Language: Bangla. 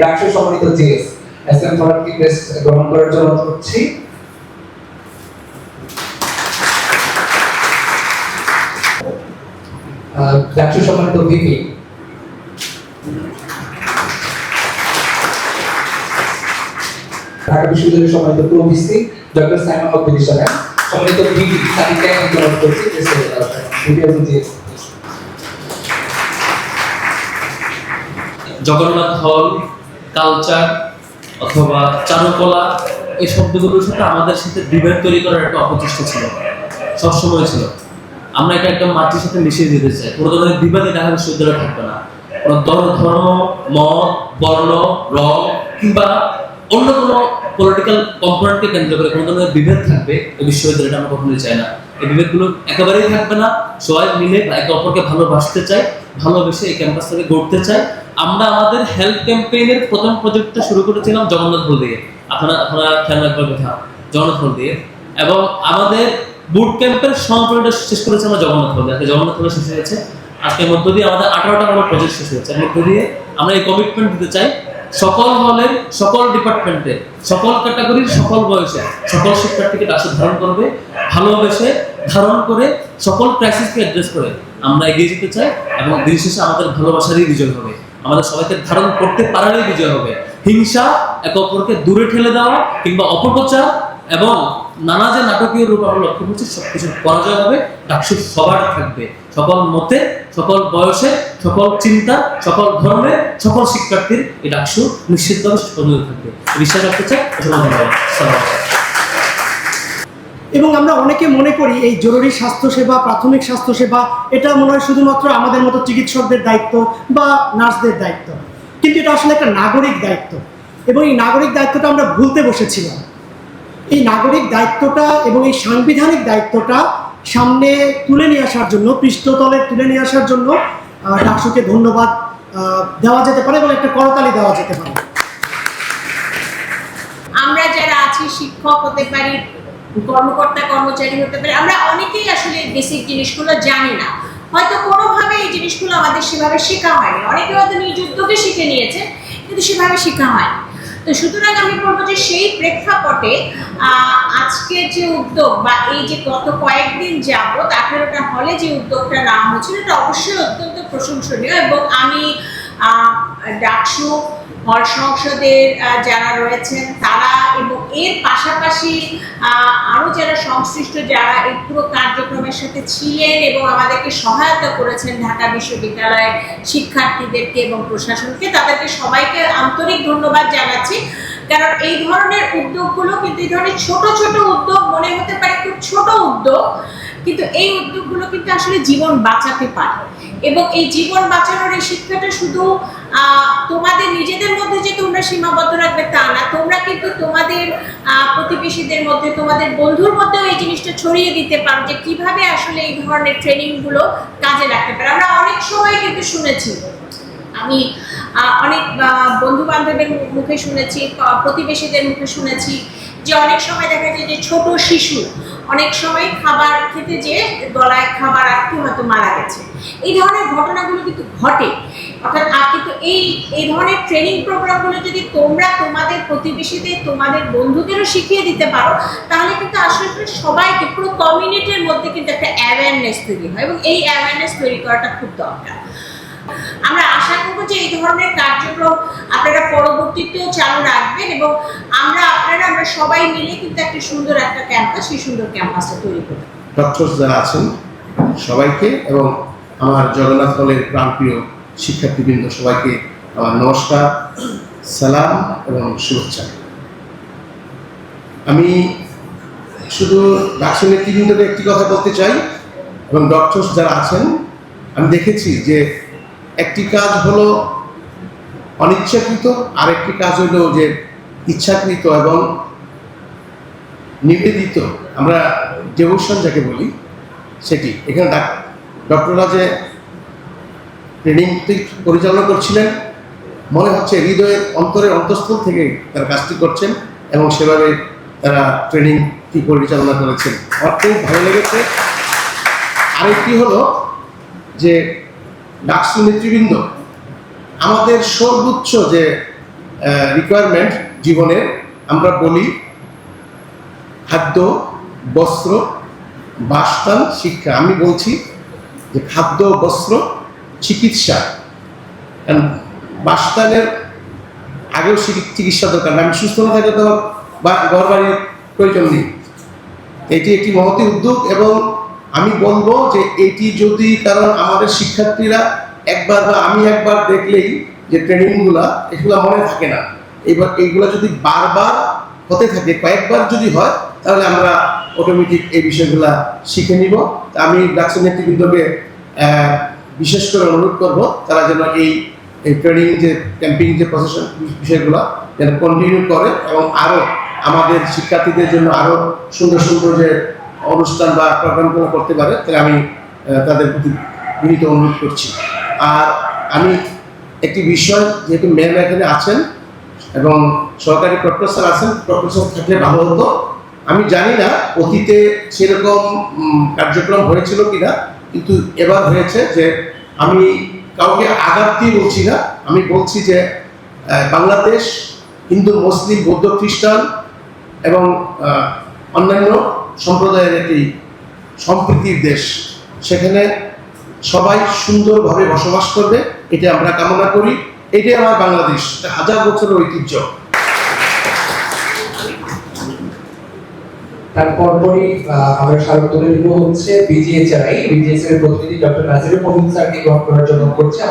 ডাকসু সম্মানিত GS S M Faraki crest গ্রহণ করার জন্য অনুরোধ করছি ডাকসু সম্মানিত ভিপি। ঢাকা বিশ্ববিদ্যালয়ের সম্মানিত pro VC, doctor Saimon Haque বিদিশারা সম্মানিত ভিপি তালিকা গ্রহণ করছি ভিপি এবং জিএস। জগন্নাথ হল কালচার অথবা চারুকলা, এই শব্দগুলোর সাথে আমাদের সাথে বিভেদ তৈরি করার একটা অপচেষ্টা ছিল, সবসময় ছিল। আমরা এটা একদম মাটির সাথে মিশিয়ে দিতে চাই। কোনো ধরনের বিবাদে ঢাকা বিশ্ববিদ্যালয় থাকবে না। কোনো ধর্ম, মত, বর্ণ, রং, কিংবা অন্য কোনো পলিটিক্যাল কম্পোনেন্টকে কেন্দ্র করে কোনো ধরনের বিভেদ থাকবে, এই বিশ্ববিদ্যালয়টা আমরা কখনোই চাই না। এই বিভেদগুলো একেবারেই থাকবে না। সবাই মিলে একে অপরকে ভালোবাসতে চাই। ভালোবেসে এই ক্যাম্পাসটাকে গড়তে চাই। আমরা আমাদের হেলথ ক্যাম্পেইনের প্রথম প্রজেক্টটা শুরু করেছিলাম জগন্নাথ দিয়ে আপনারা আপনারা খেয়াল রাখবার কথা, জগন্নাথ দিয়ে এবং আমাদের বুট ক্যাম্পের সমাপনটা শেষ করেছে আমরা জগন্নাথ হল আজকে জগন্নাথ হলে শেষ হয়েছে। আজকের মধ্য দিয়ে আমাদের আঠারোটা কোনো প্রজেক্ট শেষ হয়েছে। এর মধ্য দিয়ে আমরা এই কমিটমেন্ট দিতে চাই সকল হলের, সকল ডিপার্টমেন্টে সকল ক্যাটাগরির সকল বয়সে, সকল শিক্ষার্থীকে ডাকসে ধারণ করবে, ভালোবেসে ধারণ করে সকল ক্রাইসিসকে অ্যাড্রেস করে আমরা এগিয়ে যেতে চাই এবং দিন শেষে আমাদের ভালোবাসারই বিজয় হবে। আমাদের সবাইকে ধারণ করতে পারারই বিজয় হবে। হিংসা একে অপরকে দূরে ঠেলে দেওয়া কিংবা অপপ্রচার এবং নানা যে নাটকীয় রূপ আমরা লক্ষ্য করছি, সবকিছুর পরাজয় হবে, ডাকসু সবার থাকবে। সকল মতে, সকল বয়সে, সকল চিন্তা, সকল ধর্মে, সকল শিক্ষার্থীর এই ডাকসু নিশ্চিতভাবে সুন্দর থাকবে। বিশ্বাস রাখতে চাই এবং আমরা অনেকে মনে করি এই জরুরি স্বাস্থ্যসেবা, প্রাথমিক স্বাস্থ্যসেবা, এটা মনে হয় শুধুমাত্র আমাদের মতো চিকিৎসকদের দায়িত্ব বা নার্সদের দায়িত্ব। কিন্তু এটা আসলে একটা নাগরিক দায়িত্ব এবং এই নাগরিক দায়িত্বটা আমরা ভুলতে বসেছিলাম। এই নাগরিক দায়িত্বটা এবং এই সাংবিধানিক দায়িত্বটা সামনে তুলে নিয়ে আসার জন্য, পৃষ্ঠতলে তুলে নিয়ে আসার জন্য ডাকসুকে ধন্যবাদ দেওয়া যেতে পারে এবং একটা করতালি দেওয়া যেতে পারে। আমরা যারা আছি শিক্ষক হতে পারি কর্মকর্তা, কর্মচারী হতে পারি। আমরা অনেকেই আসলে বেসিক জিনিসগুলো জানি না। হয়তো কোনোভাবে এই জিনিসগুলো আমাদের সেভাবে শেখা হয়নি। অনেকে হয়তো নিজ উদ্যোগে শিখে নিয়েছে, কিন্তু সেভাবে শেখা হয়নি। তো সুতরাং আমি বলব যে সেই প্রেক্ষাপটে আজকের যে উদ্যোগ বা এই যে গত কয়েকদিন যাবত আঠেরোটা হলে যে উদ্যোগটা নেওয়া হয়েছিল, এটা অবশ্যই অত্যন্ত প্রশংসনীয় এবং আমি ডাকসু হল সংসদের যারা রয়েছেন তারা এবং এর পাশাপাশি আহ, আরও যারা সংশ্লিষ্ট যারা এই পুরো কার্যক্রমের সাথে ছিলেন এবং আমাদেরকে সহায়তা করেছেন ঢাকা বিশ্ববিদ্যালয়ের শিক্ষার্থীদেরকে এবং প্রশাসনকে তাদেরকে সবাইকে আন্তরিক ধন্যবাদ জানাচ্ছি। কারণ এই ধরনের উদ্যোগগুলো কিন্তু এই ধরনের ছোট ছোট উদ্যোগ মনে হতে পারে খুব ছোট উদ্যোগ কিন্তু এই উদ্যোগগুলো কিন্তু আসলে জীবন বাঁচাতে পারে। এবং এই জীবন বাঁচানোর এই শিক্ষাটা শুধু তোমাদের নিজেদের মধ্যে যে তোমরা সীমাবদ্ধ রাখবে তা না। তোমরা কিন্তু তোমাদের প্রতিবেশীদের মধ্যে, তোমাদের বন্ধুর মধ্যেও এই জিনিসটা ছড়িয়ে দিতে পারো যে কীভাবে আসলে এই ধরনের ট্রেনিংগুলো কাজে লাগতে পারে। আমরা অনেক সময় কিন্তু শুনেছি, আমি অনেক বন্ধু বান্ধবের মুখে শুনেছি প্রতিবেশীদের মুখে শুনেছি যে অনেক সময় দেখা যায় যে ছোট শিশু অনেক সময় খাবার খেতে যে গলায় খাবার আটকে হয়তো মারা গেছে। এই ধরনের ঘটনাগুলো কিন্তু ঘটে। অর্থাৎ আর কিন্তু এই এই ধরনের ট্রেনিং প্রোগ্রামগুলো যদি তোমরা তোমাদের প্রতিবেশীদের তোমাদের বন্ধুদেরও শিখিয়ে দিতে পারো, তাহলে কিন্তু আসলে সবাইকে, পুরো কমিউনিটির মধ্যে কিন্তু একটা অ্যাওয়ারনেস তৈরি হয় এবং এই অ্যাওয়ারনেস তৈরি করাটা খুব দরকার। আমরা আশা করব যে এই ধরনের কার্যক্রম আপনারা পরবর্তীতেও চালু রাখবেন এবং আমরা, আপনারা, আমরা সবাই মিলে কিন্তু একটা সুন্দর একটা ক্যাম্পাস সেই সুন্দর ক্যাম্পাসটা তৈরি করব। ডক্টর যারা আছেন সবাইকে এবং আমার জগন্নাথ হলের প্রাণপ্রিয় শিক্ষার্থীবৃন্দ সবাইকে আমার নমস্কার, সালাম এবং শুভেচ্ছা। আমি শুধু ডাক্তার নেতৃবৃন্দকে একটি কথা বলতে চাই এবং ডক্টর যারা আছেন, আমি দেখেছি যে একটি কাজ হলো অনিচ্ছাকৃত আর একটি কাজ হলো যে ইচ্ছাকৃত এবং নিবেদিত। আমরা ডেভোশন যাকে বলি, সেটি। এখানে ডাক- ডক্টররা যে ট্রেনিং পরিচালনা করছিলেন, মনে হচ্ছে হৃদয়ের অন্তরের অন্তঃস্থল থেকে তারা কাজটি করছেন এবং সেভাবে তারা ট্রেনিংটি পরিচালনা করেছেন। আমার খুব ভালো লেগেছে। আরেকটি হলো যে ডাকসু নেতৃবৃন্দ, আমাদের সর্বোচ্চ যে রিকোয়ারমেন্ট জীবনের আমরা বলি খাদ্য, বস্ত্র, বাসস্থান, শিক্ষা। আমি বলছি যে খাদ্য, বস্ত্র চিকিৎসা। কারণ বাসস্থানের আগেও চিকি- চিকিৎসা দরকার আমি সুস্থ না থাকলে তো ঘর বাড়ির প্রয়োজন নেই। এটি একটি মহতি উদ্যোগ এবং আমি বলব যে এটি যদি কারণ আমাদের শিক্ষার্থীরা একবার বা আমি একবার দেখলেই যে ট্রেনিংগুলা, এগুলো মনে থাকে না। এবার এইগুলো যদি বারবার হতে থাকে, কয়েকবার যদি হয়, তাহলে আমরা অটোমেটিক এই বিষয়গুলা শিখে নিব। আমি ডাক্তার নেতৃবৃন্দকে বিশেষ করে অনুরোধ করব তারা যেন এই এই ট্রেনিং যে ক্যাম্পিং যে প্রসেশন বিষয়গুলো যেন কন্টিনিউ করে এবং আরও আমাদের শিক্ষার্থীদের জন্য আরও সুন্দর সুন্দর যে অনুষ্ঠান বা প্রোগ্রামগুলো করতে পারে, তাহলে আমি তাদের প্রতি বিনীত অনুরোধ করছি। আর আমি একটি বিষয়, যেহেতু ম্যাম এখানে আছেন এবং সরকারি প্রফেসর আছেন প্রফেসর থাকলে ভালো হতো। আমি জানি না অতীতে সেরকম কার্যক্রম হয়েছিল কিনা কিন্তু এবার হয়েছে যে আমি কাউকে আঘাত দিয়ে বলছি না, আমি বলছি যে বাংলাদেশ, হিন্দু, মুসলিম, বৌদ্ধ, খ্রিস্টান এবং অন্যান্য সম্প্রদায়ের একটি সম্প্রীতির দেশ, সেখানে সবাই সুন্দরভাবে বসবাস করবে এটা আমরা কামনা করি, এটাই আমার বাংলাদেশ হাজার বছরের ঐতিহ্য। তারপরই আমরা স্বাগত তুলে নিব হচ্ছে বিজিএচআই বিজিএস এর প্রতিনিধি ডক্টর নাজিরুল মহিন স্যারকে গ্রহণ করার জন্য করছে।